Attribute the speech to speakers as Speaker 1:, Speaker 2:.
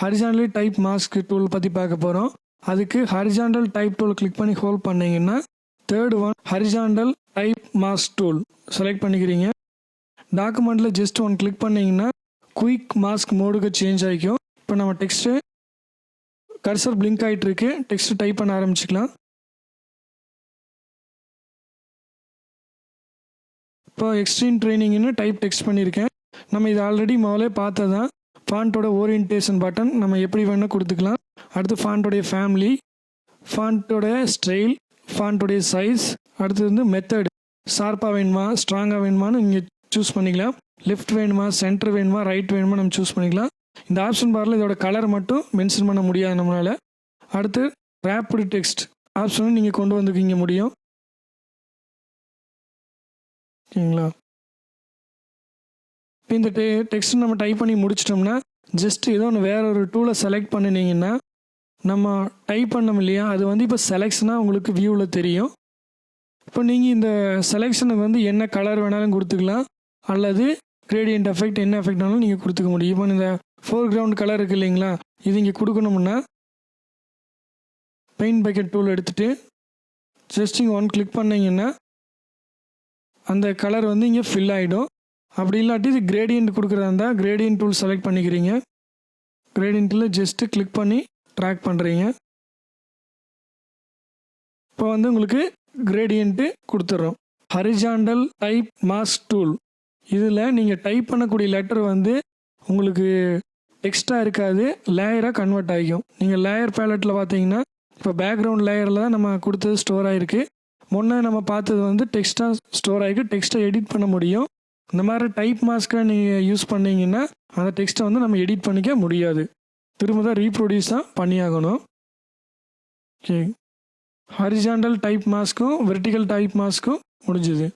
Speaker 1: Horizontally type mask tool பற்றி பார்க்க போகிறோம் அதுக்கு ஹரிசாண்டல் டைப் டூல் கிளிக் பண்ணி ஹோல்ட் பண்ணீங்கன்னா third one horizontal type mask tool select பண்ணிக்கிறீங்க. டாக்குமெண்ட்டில் ஜஸ்ட் ஒன் கிளிக் பண்ணீங்கன்னா குயிக் மாஸ்க் மோடுக்கு சேஞ்ச் ஆகிக்கும். இப்போ நம்ம டெக்ஸ்ட்டு கர்சர் பிளிங்க் ஆகிட்டு இருக்கு டெக்ஸ்ட் டைப் பண்ண ஆரம்பிச்சுக்கலாம். இப்போ எக்ஸ்ட்ரீம் ட்ரைனிங்னு டைப் டெக்ஸ்ட் பண்ணியிருக்கேன். நம்ம இது ஆல்ரெடி முதல்ல பார்த்ததான் ஃபாண்ட்டோட ஓரியன்டேஷன் பட்டன் நம்ம எப்படி வேணால் கொடுத்துக்கலாம். அடுத்து ஃபாண்ட்டோடைய ஃபேமிலி ஃபாண்ட்டோட ஸ்டைல் ஃபாண்ட்டோடைய சைஸ் அடுத்து வந்து மெத்தட் ஷார்ப்பாக வேணுமா ஸ்ட்ராங்காக வேணுமான்னு நீங்கள் சூஸ் பண்ணிக்கலாம். லெஃப்ட் வேணுமா சென்டர் வேணுமா ரைட் வேணுமா நம்ம சூஸ் பண்ணிக்கலாம். இந்த ஆப்ஷன் பாரில் இதோட கலர் மட்டும் மென்ஷன் பண்ண முடியாது நம்மளால். அடுத்து ரேப்பிடு டெக்ஸ்ட் ஆப்ஷனும் நீங்கள் கொண்டு வந்துக்கிங்க முடியும். ஓகேங்களா? இப்போ இந்த டெ டெக்ஸ்ட் நம்ம டைப் பண்ணி முடிச்சிட்டோம்னா ஜஸ்ட் ஏதோ ஒன்று வேற ஒரு டூலை செலக்ட் பண்ணினீங்கன்னா நம்ம டைப் பண்ணோம் இல்லையா? அது வந்து இப்போ செலெக்ஷனாக உங்களுக்கு வியூவில் தெரியும். இப்போ நீங்கள் இந்த செலெக்ஷனுக்கு வந்து என்ன கலர் வேணாலும் கொடுத்துக்கலாம். அல்லது கிரேடியன்ட் எஃபெக்ட் என்ன எஃபெக்ட்னாலும் நீங்கள் கொடுத்துக்க முடியும். இப்போ இந்த ஃபோர் கிரவுண்ட் கலர் இருக்கு இல்லைங்களா? இது இங்கே கொடுக்கணும்னா பெயிண்ட் பக்கெட் டூல் எடுத்துகிட்டு ஜஸ்ட் இங்கே ஒன் கிளிக் பண்ணிங்கன்னா அந்த கலர் வந்து இங்கே ஃபில் ஆகிடும் அப்படி இல்லாட்டி இது கிரேடியன்ட் கொடுக்குறதா இருந்தால் கிரேடியன்ட் டூல் செலக்ட் பண்ணிக்கிறீங்க. கிரேடியன்ட்டில் ஜஸ்ட்டு கிளிக் பண்ணி ட்ராக் பண்ணுறீங்க இப்போ வந்து உங்களுக்கு கிரேடியன்ட்டு கொடுத்துட்றோம் ஹரிஜாண்டல் டைப் மாஸ் டூல் இதில் நீங்கள் டைப் பண்ணக்கூடிய லெட்டர் வந்து உங்களுக்கு எக்ஸ்ட்ரா இருக்காது லேயராக கன்வெர்ட் ஆகிக்கும். நீங்கள் லேயர் பேலட்டில் பார்த்தீங்கன்னா இப்போ பேக்ரவுண்ட் லேயரில் தான் நம்ம கொடுத்தது ஸ்டோர் ஆகிருக்கு முன்னே நம்ம பார்த்தது வந்து டெக்ஸ்ட்டாக ஸ்டோர் ஆகிருக்கு டெக்ஸ்ட்டை எடிட் பண்ண முடியும். இந்த மாதிரி டைப் மாஸ்க்கை நீங்கள் யூஸ் பண்ணிங்கன்னா அந்த டெக்ஸ்ட்டை வந்து நம்ம எடிட் பண்ணிக்க முடியாது. திரும்ப தான் ரீப்ரொடியூஸ் தான் பண்ணியாகணும். ஓகே ஹரிசாண்டல் டைப் மாஸ்க்கும் வெர்டிக்கல் டைப் மாஸ்க்கும் முடிஞ்சுது.